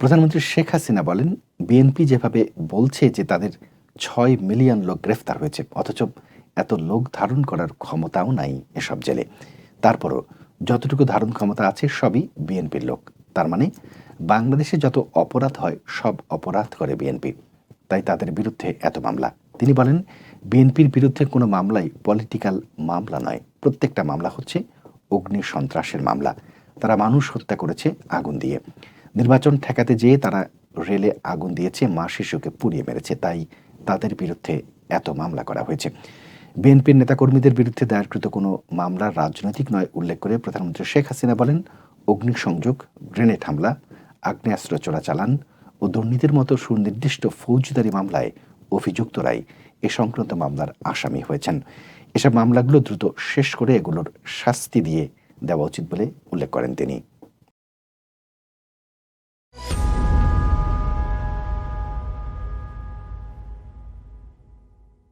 প্রধানমন্ত্রী শেখ হাসিনা বলেন, বিএনপি যেভাবে বলছে যে তাদের ছয় মিলিয়ন লোক গ্রেফতার হয়েছে, অথচ এত লোক ধারণ করার ক্ষমতাও নাই এসব জেলে। তারপরও যতটুকু ধারণ ক্ষমতা আছে সবই বিএনপির লোক। তার মানে বাংলাদেশে যত অপরাধ হয়, সব অপরাধ করে বিএনপি। তাই তাদের বিরুদ্ধে এত মামলা। তিনি বলেন, বিএনপির বিরুদ্ধে কোনো মামলাই পলিটিক্যাল মামলা নয়। প্রত্যেকটা মামলা হচ্ছে অগ্নি সন্ত্রাসের মামলা। তারা মানুষ হত্যা করেছে আগুন দিয়ে। নির্বাচন ঠেকাতে যেয়ে তারা রেলে আগুন দিয়েছে, মা শিশুকে পুড়িয়ে মেরেছে, তাই তাদের বিরুদ্ধে এত মামলা করা হয়েছে। বিএনপির নেতাকর্মীদের বিরুদ্ধে দায়েরকৃত কোনো মামলা রাজনৈতিক নয়, উল্লেখ করে প্রধানমন্ত্রী শেখ হাসিনা বলেন, অগ্নিসংযোগ গ্রেনেড হামলা, আগ্নেয়াস্ত্র চোরাচালান ও দুর্নীতির মতো সুনির্দিষ্ট ফৌজদারি মামলায় অভিযুক্তরাই এ সংক্রান্ত মামলার আসামি হয়েছেন। এসব মামলাগুলো দ্রুত শেষ করে এগুলোর শাস্তি দিয়ে দেওয়া উচিত বলে উল্লেখ করেন তিনি।